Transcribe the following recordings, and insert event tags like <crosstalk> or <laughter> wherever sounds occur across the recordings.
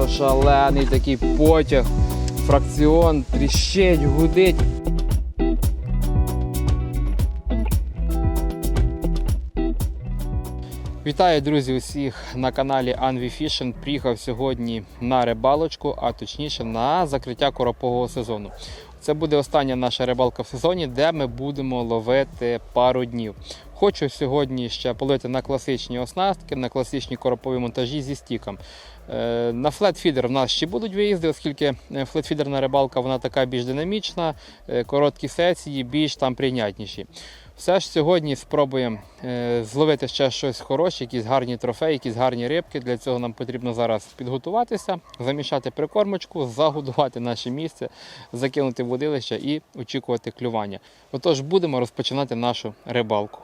просто шалений такий потяг. Фракціон тріщить, гудить. Вітаю, друзі, усіх на каналі Anvi Fishing. Приїхав сьогодні на рибалочку, а точніше на закриття коропового сезону. Це буде остання наша рибалка в сезоні, де ми будемо ловити пару днів. Хочу сьогодні ще полити на класичні оснастки, на класичні коропові монтажі зі стіком. Е, На флетфідер в нас ще будуть виїзди, оскільки е, флетфідерна рибалка вона така більш динамічна, е, короткі сесії, більш там прийнятніші. Все ж сьогодні спробуємо е, зловити ще щось хороше, якісь гарні трофеї, якісь гарні рибки. Для цього нам потрібно зараз підготуватися, замішати прикормочку, загодувати наше місце, закинути водилище і очікувати клювання. Отож, будемо розпочинати нашу рибалку.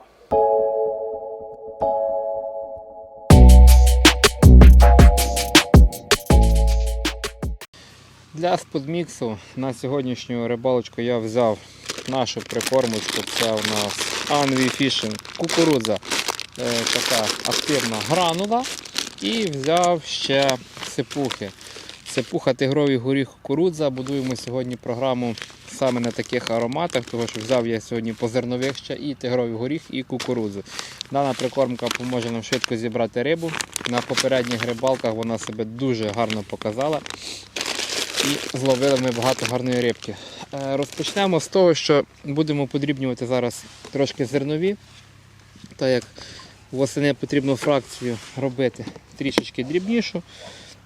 Для сподміксу на сьогоднішню рибалочку я взяв нашу прикормочку. Це у нас Anvi Fishing кукурудза. Е, така активна гранула. І взяв ще сипухи. Сипуха тигровий горіх кукурудза. Будуємо сьогодні програму саме на таких ароматах, тому що взяв я сьогодні по зернових ще і тигровий горіх, і кукурудзу. Дана прикормка допоможе нам швидко зібрати рибу. На попередніх рибалках вона себе дуже гарно показала і зловили ми багато гарної рибки. Е, Розпочнемо з того, що будемо подрібнювати зараз трошки зернові, так як восени потрібно фракцію робити трішечки дрібнішу.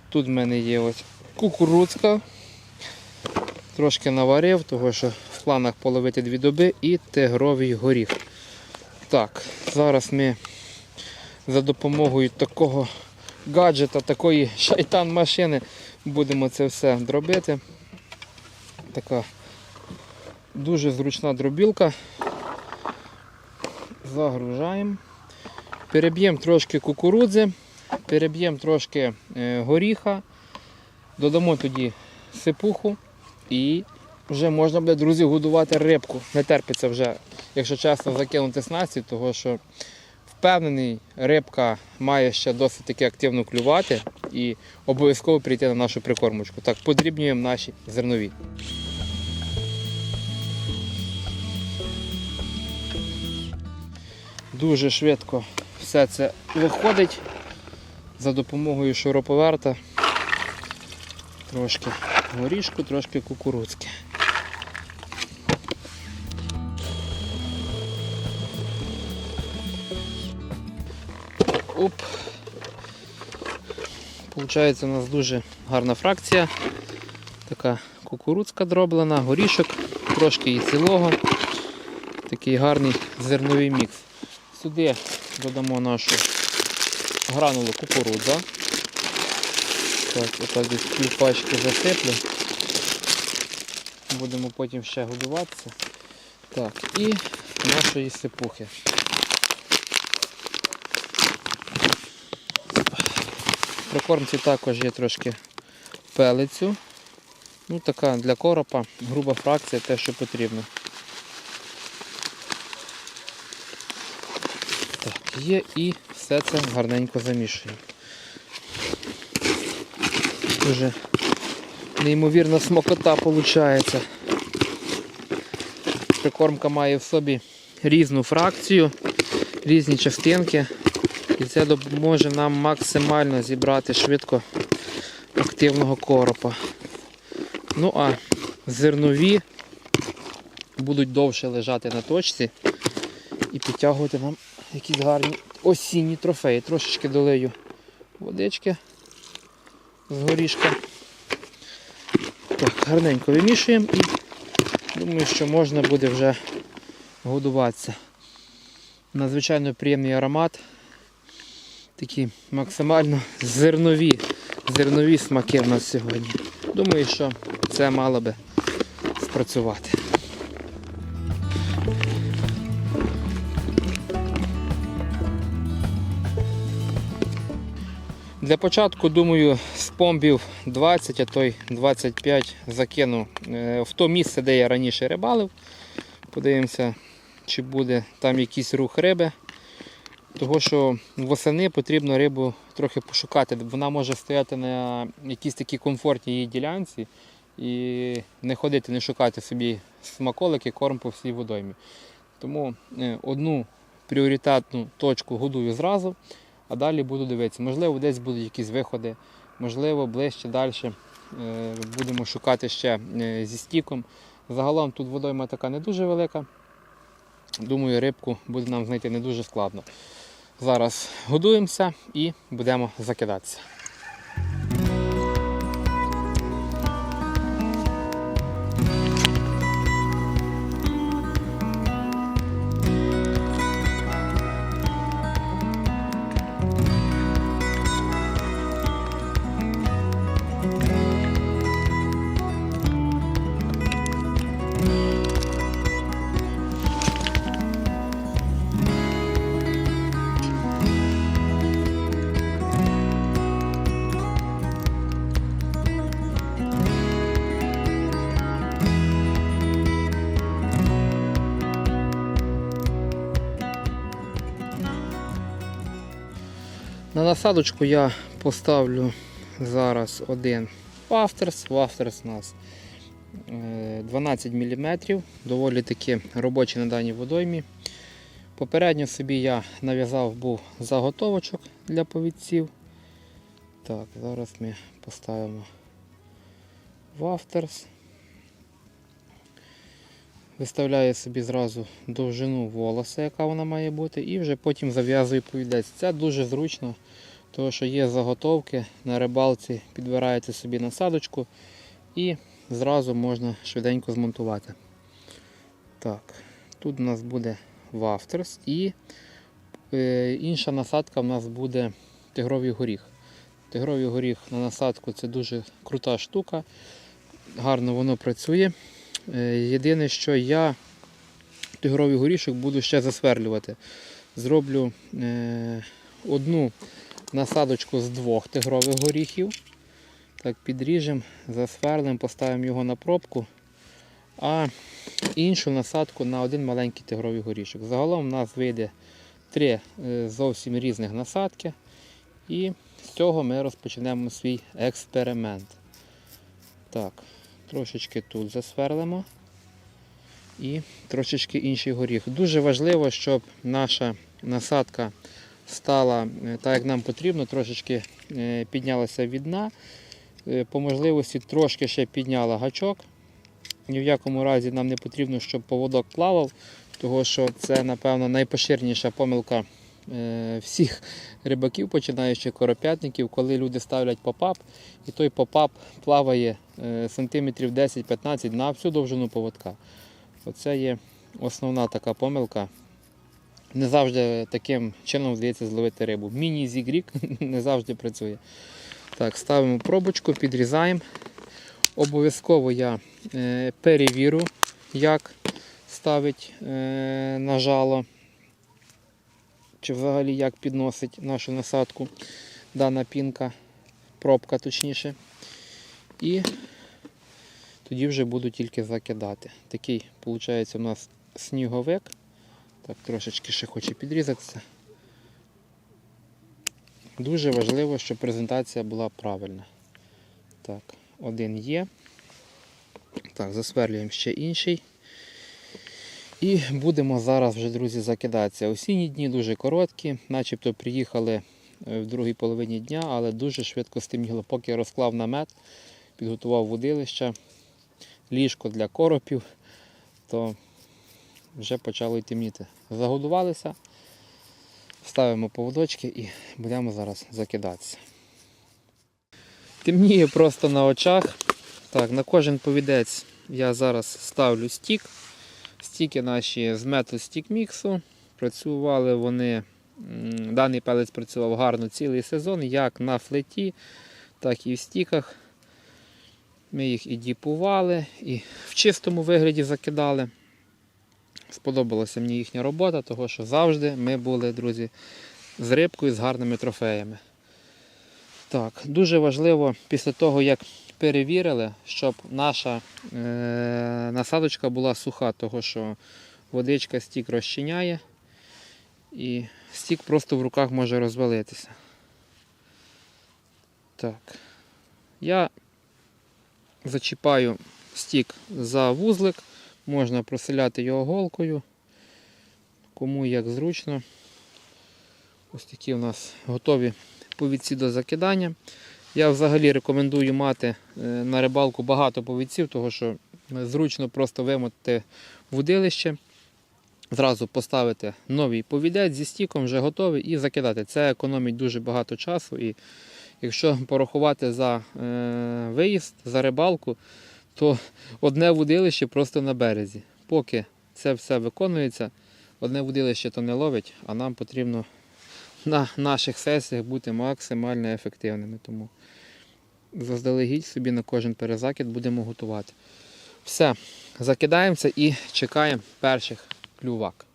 Тут в мене є ось кукурудзка, трошки наварив, тому що в планах половити дві доби і тигровий горіх. Так, зараз ми за допомогою такого гаджета, такої шайтан-машини будемо це все дробити. Така дуже зручна дробілка. Загружаємо. Переб'ємо трошки кукурудзи, переб'ємо трошки е, горіха, додамо тоді сипуху і вже можна буде, друзі, годувати рибку. Не терпиться вже, якщо чесно, закинути снасті, тому що впевнений, рибка має ще досить таки активно клювати і обов'язково прийти на нашу прикормочку. Так, подрібнюємо наші зернові. Дуже швидко все це виходить за допомогою шуруповерта. Трошки горішку, трошки кукурудзки. Оп. Получається у нас дуже гарна фракція. Така кукурудзка дроблена, горішок, трошки і цілого. Такий гарний зерновий мікс. Сюди додамо нашу гранулу кукурудза. Так, отак десь пів пачки засиплю. Будемо потім ще годуватися. Так, і нашої сипухи. Прикормці також є трошки пелицю. Ну, така для коропа, груба фракція, те, що потрібно. Так, є і все це гарненько замішуємо. Дуже неймовірна смакота виходить. Прикормка має в собі різну фракцію, різні частинки. І це допоможе нам максимально зібрати швидко активного коропа. Ну а зернові будуть довше лежати на точці і підтягувати нам якісь гарні осінні трофеї. Трошечки долею водички з горішка. Так, гарненько вимішуємо і думаю, що можна буде вже годуватися. Надзвичайно приємний аромат. Такі максимально зернові, зернові смаки в нас сьогодні. Думаю, що це мало би спрацювати. Для початку, думаю, з помбів 20, а то й 25 закину е, в то місце, де я раніше рибалив. Подивимося, чи буде там якийсь рух риби. Того, що восени потрібно рибу трохи пошукати. Вона може стояти на якійсь такій комфортній її ділянці і не ходити, не шукати собі смаколики, корм по всій водоймі. Тому е, одну пріоритетну точку годую зразу, а далі буду дивитися. Можливо, десь будуть якісь виходи, можливо, ближче далі будемо шукати ще е, зі стіком. Загалом тут водойма така не дуже велика. Думаю, рибку буде нам знайти не дуже складно. Зараз годуємося і будемо закидатися. На насадочку я поставлю зараз один вафтерс. Вафтерс у нас е, 12 мм, доволі таки робочий на даній водоймі. Попередньо собі я нав'язав був заготовочок для повідців. Так, зараз ми поставимо вафтерс. Виставляю собі зразу довжину волоса, яка вона має бути, і вже потім зав'язую повідець. Це дуже зручно, тому що є заготовки на рибалці, підбираєте собі насадочку і зразу можна швиденько змонтувати. Так, тут у нас буде вафтерс і е, інша насадка у нас буде тигровий горіх. Тигровий горіх на насадку це дуже крута штука, гарно воно працює. Е, Єдине, що я тигровий горішок буду ще засверлювати. Зроблю е, одну насадочку з двох тигрових горіхів. Так, підріжемо, засверлимо, поставимо його на пробку, а іншу насадку на один маленький тигровий горішок. Загалом у нас вийде три е, зовсім різних насадки. І з цього ми розпочнемо свій експеримент. Так, трошечки тут засверлимо і трошечки інший горіх. Дуже важливо, щоб наша насадка стала е, так, як нам потрібно, трошечки е, піднялася від дна. Е, По можливості трошки ще підняла гачок. Ні в якому разі нам не потрібно, щоб поводок плавав, тому що це, напевно, найпоширеніша помилка всіх рибаків, починаючих коропятників, коли люди ставлять попап, і той попап плаває е, сантиметрів 10-15 на всю довжину поводка. Оце є основна така помилка. Не завжди таким чином вдається зловити рибу. Міні-зігрік <laughs> не завжди працює. Так, ставимо пробочку, підрізаємо. Обов'язково я е, перевірю, як ставить е, на жало, чи взагалі як підносить нашу насадку дана пінка, пробка точніше. І тоді вже буду тільки закидати. Такий, виходить, у нас сніговик. Так, трошечки ще хоче підрізатися. Дуже важливо, щоб презентація була правильна. Так, один є. Так, засверлюємо ще інший. І будемо зараз вже, друзі, закидатися. Осінні дні дуже короткі, начебто приїхали е, в другій половині дня, але дуже швидко стемніло. Поки розклав намет, підготував водилище, ліжко для коропів, то вже почало й темніти. Загодувалися, ставимо поводочки і будемо зараз закидатися. Темніє просто на очах. Так, на кожен повідець я зараз ставлю стік. Стіки наші з мету стік міксу. Працювали вони, даний пелець працював гарно цілий сезон, як на флеті, так і в стіках. Ми їх і діпували, і в чистому вигляді закидали. Сподобалася мені їхня робота, тому що завжди ми були, друзі, з рибкою, з гарними трофеями. Так, дуже важливо після того, як перевірили, щоб наша е, насадочка була суха, тому що водичка стік розчиняє і стік просто в руках може розвалитися. Так. Я зачіпаю стік за вузлик, можна проселяти його голкою, кому як зручно. Ось такі у нас готові повідці до закидання. Я взагалі рекомендую мати е, на рибалку багато повідців, тому що зручно просто вимотати вудилище, зразу поставити новий повідець зі стіком, вже готовий, і закидати. Це економить дуже багато часу. І якщо порахувати за е, виїзд, за рибалку, то одне вудилище просто на березі. Поки це все виконується, одне вудилище то не ловить, а нам потрібно на наших сесіях бути максимально ефективними. Тому заздалегідь собі на кожен перезакид будемо готувати. Все, закидаємося і чекаємо перших клювак.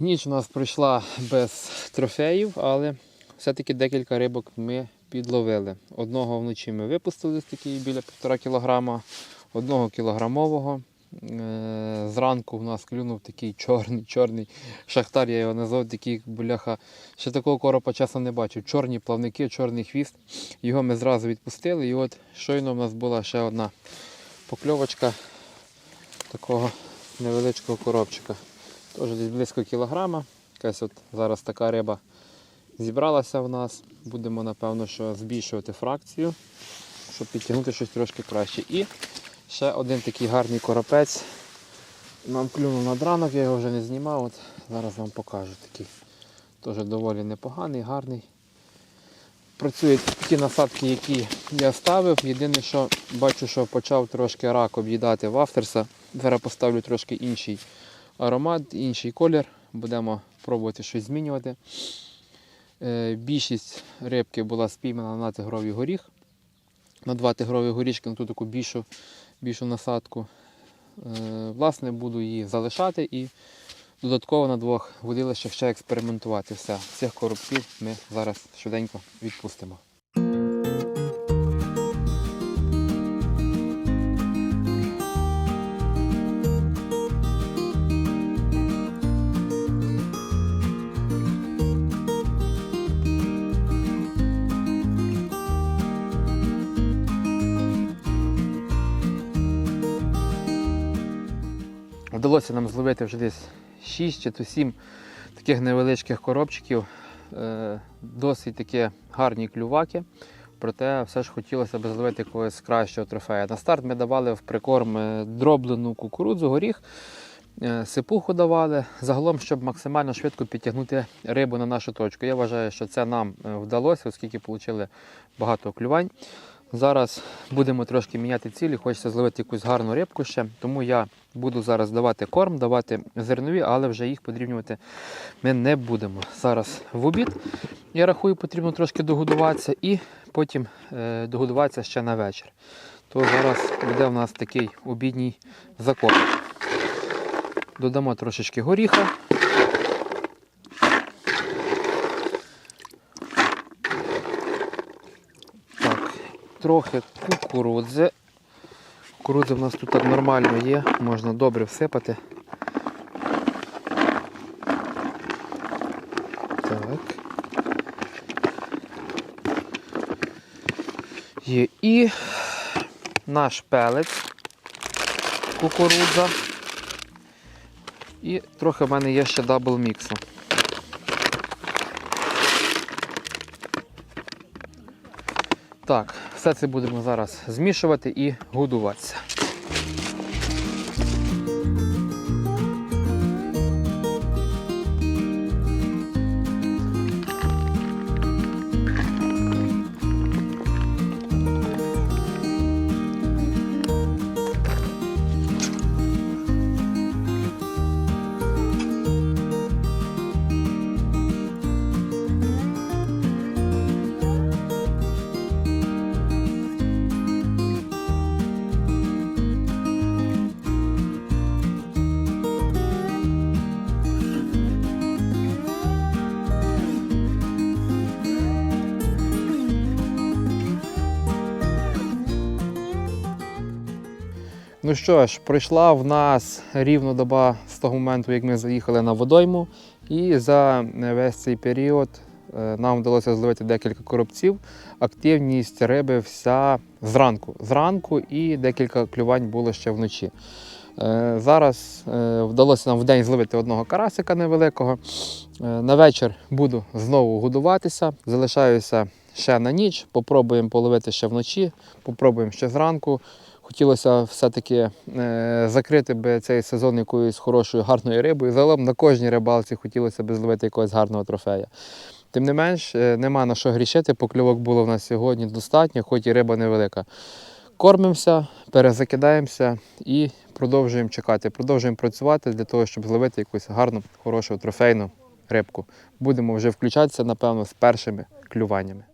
Ніч у нас пройшла без трофеїв, але все-таки декілька рибок ми підловили. Одного вночі ми випустили такий біля 1,5 кг, одного кілограмового. Е, Зранку в нас клюнув такий чорний, чорний шахтар, я його назвав, такий бляха. Ще такого коропа часу не бачив. Чорні плавники, чорний хвіст. Його ми зразу відпустили. І от щойно в нас була ще одна покльовочка такого невеличкого коробчика. Теж десь близько кілограма. Якась от зараз така риба зібралася в нас. Будемо, напевно, що збільшувати фракцію. щоб підтягнути щось трошки краще. І ще один такий гарний коропець. Нам клюнув на дранок, я його вже не знімав. От зараз вам покажу такий. Теж доволі непоганий, гарний. Працюють ті насадки, які я ставив. Єдине, що бачу, що почав трошки рак об'їдати в авторса. Зараз поставлю трошки інший аромат, інший колір. Будемо пробувати щось змінювати. Е, Більшість рибки була спіймана на тигровий горіх. На два тигрові горішки, на ту таку більшу, більшу насадку. Е, Власне, буду її залишати і додатково на двох водилищах ще експериментувати. Все, цих коробків ми зараз швиденько відпустимо. Вдалося нам зловити вже десь 6 чи то 7 таких невеличких коробчиків. Е, Досить такі гарні клюваки. Проте все ж хотілося б зловити якогось кращого трофея. На старт ми давали в прикорм е, дроблену кукурудзу, горіх, е, сипуху давали. Загалом, щоб максимально швидко підтягнути рибу на нашу точку. Я вважаю, що це нам вдалося, оскільки отримали багато клювань. Зараз будемо трошки міняти цілі, хочеться зловити якусь гарну рибку ще, тому я буду зараз давати корм, давати зернові, але вже їх подрівнювати ми не будемо. Зараз в обід, я рахую, потрібно трошки догодуватися і потім е, догодуватися ще на вечір. То зараз буде в нас такий обідній закорм. Додамо трошечки горіха. Так, трохи кукурудзи. Кукурудзи в нас тут так нормально є, можна добре всипати. Так. Є і наш пелець кукурудза. І трохи в мене є ще дабл міксу. Так, все це будемо зараз змішувати і годуватися. Ну що ж, пройшла в нас рівно доба з того моменту, як ми заїхали на водойму, і за весь цей період е, нам вдалося зловити декілька коробців. Активність риби вся зранку. Зранку і декілька клювань було ще вночі. Е, Зараз е, вдалося нам в день зловити одного карасика невеликого. Е, На вечір буду знову годуватися. Залишаюся ще на ніч. Попробуємо половити ще вночі, попробуємо ще зранку. Хотілося все-таки е, закрити би цей сезон якоюсь хорошою гарною рибою. Загалом на кожній рибалці хотілося б зловити якогось гарного трофея. Тим не менш, е, нема на що грішити, покльовок було в нас сьогодні достатньо, хоч і риба невелика. Кормимося, перезакидаємося і продовжуємо чекати, продовжуємо працювати для того, щоб зловити якусь гарну, хорошу трофейну рибку. Будемо вже включатися, напевно, з першими клюваннями.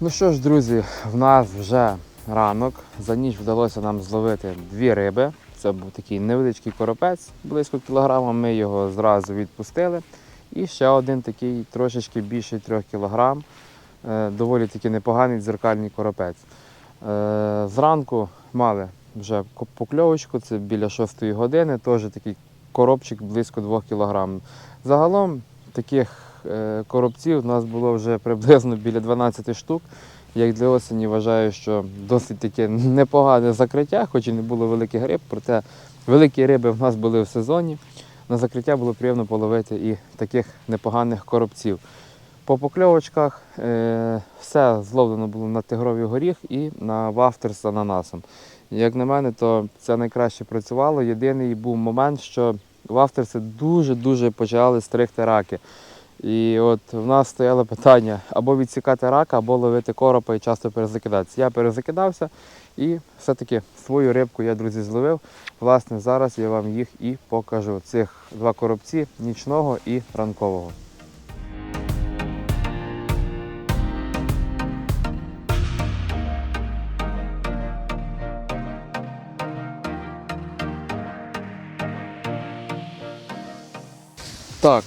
Ну що ж, друзі, в нас вже ранок. За ніч вдалося нам зловити дві риби. Це був такий невеличкий коропець, близько кілограма. Ми його зразу відпустили. І ще один такий трошечки більший 3 кілограм. Е, Доволі таки непоганий дзеркальний коропець. Е, Зранку мали вже покльовочку, це біля 6 години, теж такий коробчик близько 2 кілограм. Загалом таких коробців у нас було вже приблизно біля 12 штук. Як для осені вважаю, що досить таке непогане закриття, хоч і не було великих риб, проте великі риби в нас були в сезоні. На закриття було приємно половити і таких непоганих коробців. По покльовочках е, все зловлено було на тигровий горіх і на вафтер з ананасом. Як на мене, то це найкраще працювало. Єдиний був момент, що вафтерси дуже-дуже почали стригти раки. І от в нас стояло питання або відсікати рака, або ловити коропа і часто перезакидатися. Я перезакидався і все-таки свою рибку я, друзі, зловив. Власне, зараз я вам їх і покажу. Цих два коробці нічного і ранкового. Так,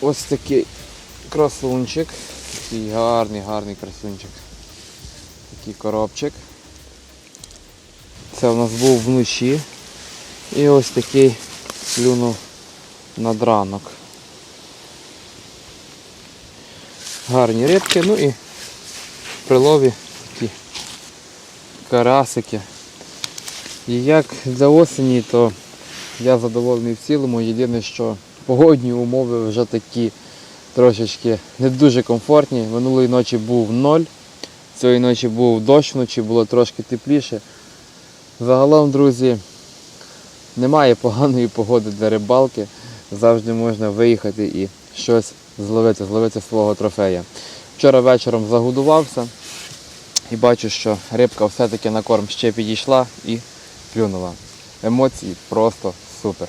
ось такий красунчик. Такий гарний, гарний красунчик. Такий коробчик. Це у нас був вночі. І ось такий клюнув над ранок. Гарні рибки, ну і прилові такі карасики. І як для осені, то я задоволений в цілому. Єдине, що погодні умови вже такі трошечки не дуже комфортні. Минулої ночі був ноль, цієї ночі був дощ вночі, було трошки тепліше. Загалом, друзі, немає поганої погоди для рибалки. Завжди можна виїхати і щось зловити, зловити свого трофея. Вчора вечором загодувався і бачу, що рибка все-таки на корм ще підійшла і клюнула. Емоції просто супер.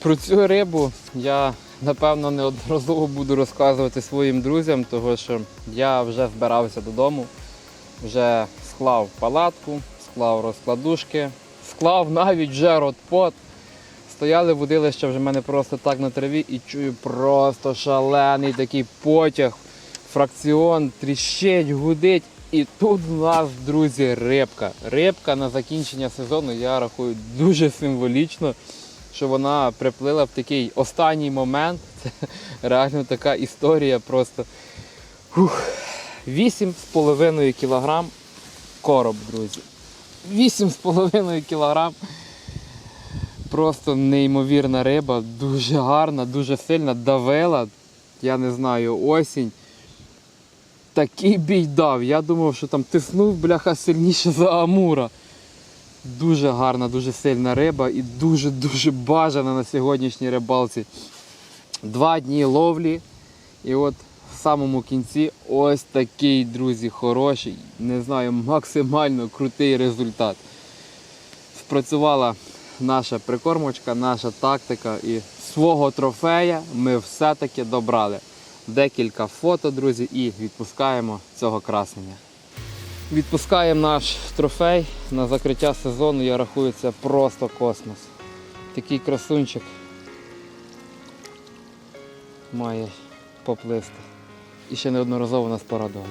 Про цю рибу я напевно неодноразово буду розказувати своїм друзям, тому що я вже збирався додому, вже склав палатку, склав розкладушки, склав навіть вже ротпот. Стояли водилища вже в мене просто так на траві і чую просто шалений такий потяг. Фракціон тріщить, гудить. І тут у нас, друзі, рибка. Рибка на закінчення сезону, я рахую, дуже символічно, що вона приплила в такий останній момент. Це <laughs> реально така історія просто. Ух. 8,5 кілограм короб, друзі. 8,5 кілограм. Просто неймовірна риба, дуже гарна, дуже сильна, давила. Я не знаю, осінь. Такий бій дав. Я думав, що там тиснув, бляха, сильніше за Амура. Дуже гарна, дуже сильна риба і дуже-дуже бажана на сьогоднішній рибалці. Два дні ловлі. І от в самому кінці ось такий, друзі, хороший, не знаю, максимально крутий результат. Спрацювала наша прикормочка, наша тактика і свого трофея ми все-таки добрали. Декілька фото, друзі, і відпускаємо цього красення. Відпускаємо наш трофей на закриття сезону, я рахую, це просто космос. Такий красунчик має поплисти. І ще неодноразово нас порадувати.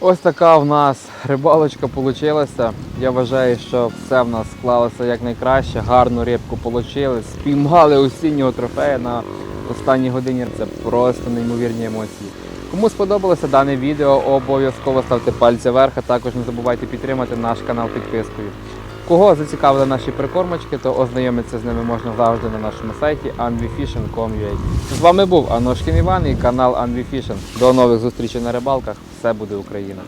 Ось така в нас рибалочка вийшла. Я вважаю, що все в нас склалося якнайкраще, гарну рибку отримали, спіймали осіннього трофея на останній годині. Це просто неймовірні емоції. Кому сподобалося дане відео, обов'язково ставте пальці вверх, а також не забувайте підтримати наш канал підпискою. Кого зацікавили наші прикормочки, то ознайомитися з ними можна завжди на нашому сайті anvifishing.com.ua. З вами був Аношкін Іван і канал Anvifishing. До нових зустрічей на рибалках. Все буде Україна!